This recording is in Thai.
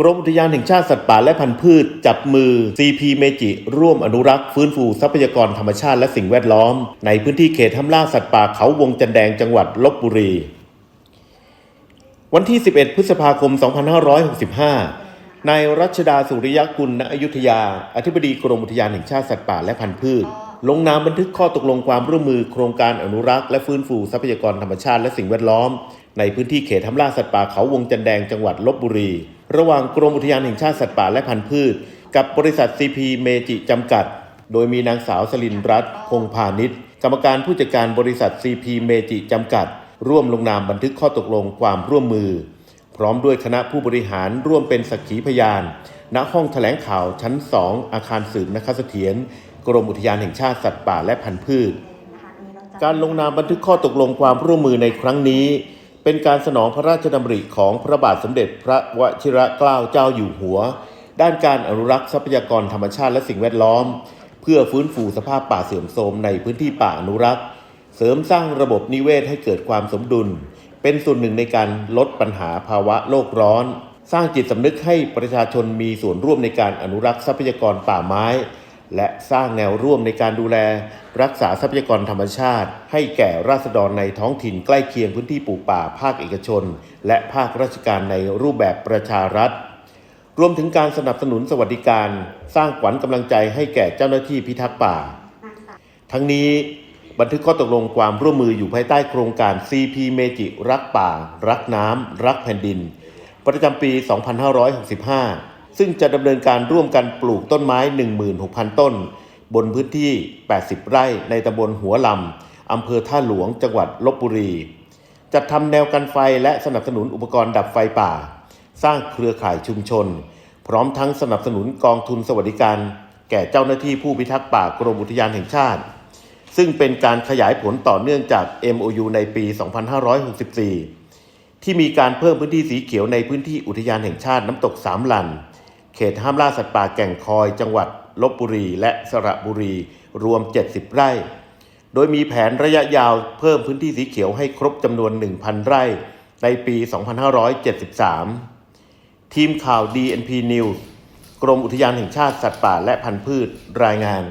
กรมอุทยานแห่งชาติสัตว์ป่าและพันธุ์พืช จับมือ CP เมจิ ร่วมอนุรักษ์ฟื้นฟูทรัพยากรธรรมชาติและสิ่งแวดล้อม ในพื้นที่เขตห้าล่าสัตว์ป่าเขาวงจันแดงจังหวัดลบบุรี วันที่ 11 พฤษภาคม 2565 นายรัชดาสุริยกุลณอยุธยา อธิบดีกรมอุทยานแห่งชาติสัตว์ป่าและพันธุ์พืช ลงนามบันทึกข้อตกลงความร่วมมือโครงการอนุรักษ์และฟื้นฟูทรัพยากรธรรมชาติและสิ่งแวดล้อม ในพื้นที่เขตทำล่าสัตว์ป่าเขาวงจันแดงจังหวัดลบบุรี ระหว่างกรมอุทยานแห่งชาติสัตว์ป่าและพันธุ์พืช กับบริษัท CP เมจิจำกัด โดยมีนางสาวสลินรัตน์คงพาณิชย์กรรมการผู้จัดการบริษัท CP เมจิจำกัด ร่วมลงนามบันทึกข้อตกลงความร่วมมือ พร้อมด้วยคณะผู้บริหารร่วมเป็นสักขีพยาน ณห้องแถลงข่าวชั้น 2 อาคารสืบนครเสถียรกรมอุทยานแห่งชาติสัตว์ป่าและพันธุ์พืช การลงนามบันทึกข้อตกลงความร่วมมือในครั้งนี้ เป็นการสนองพระราชดำริของพระบาทสมเด็จพระวชิรเกล้าเจ้าอยู่หัว ด้านการอนุรักษ์ทรัพยากรธรรมชาติและสิ่งแวดล้อม เพื่อฟื้นฟูสภาพป่าเสื่อมโทรมในพื้นที่ป่าอนุรักษ์ เสริมสร้างระบบนิเวศให้เกิดความสมดุล เป็นส่วนหนึ่งในการลดปัญหาภาวะโลกร้อน สร้างจิตสำนึกให้ประชาชนมีส่วนร่วมในการอนุรักษ์ทรัพยากรป่าไม้ และสร้างแนวร่วมในการดูแล รักษาทรัพยากรธรรมชาติ ให้แก่ราษฎรในท้องถิ่นใกล้เคียงพื้นที่ปลูกป่าภาคเอกชน และภาคราชการในรูปแบบประชารัฐ รวมถึงการสนับสนุนสวัสดิการ สร้างขวัญกำลังใจให้แก่เจ้าหน้าที่พิทักษ์ป่า ทั้งนี้บันทึกข้อตกลงความร่วมมืออยู่ภายใต้โครงการ CP เมจิรักป่า รักน้ำรักแผ่นดิน ประจำปี 2565 ซึ่งจะดำเนินการร่วมกันปลูกต้นไม้ 16,000 ต้น บนพื้นที่ 80 ไร่ในตำบลหัวลำอำเภอท่าหลวงจังหวัดลบบุรี จัดทำแนวกันไฟและสนับสนุนอุปกรณ์ดับไฟป่า สร้างเครือข่ายชุมชน พร้อมทั้งสนับสนุนกองทุนสวัสดิการ แก่เจ้าหน้าที่ผู้พิทักษ์ป่ากรมอุทยานแห่งชาติ ซึ่งเป็นการขยายผลต่อเนื่องจาก MOU ในปี 2564ที่มีการเพิ่มพื้นที่สีเขียวในพื้นที่อุทยานแห่งชาติน้ำตกสามลัน เขตห้ามล่าสัตว์ป่าแก่งคอยจังหวัดลบบุรีและสระบุรีรวม 70 ไร่ โดยมีแผนระยะยาวเพิ่มพื้นที่สีเขียวให้ครบจำนวน 1,000 ไร่ในปี 2573 ทีมข่าว DNP News กรมอุทยานแห่งชาติสัตว์ป่าและพันธุ์พืชรายงาน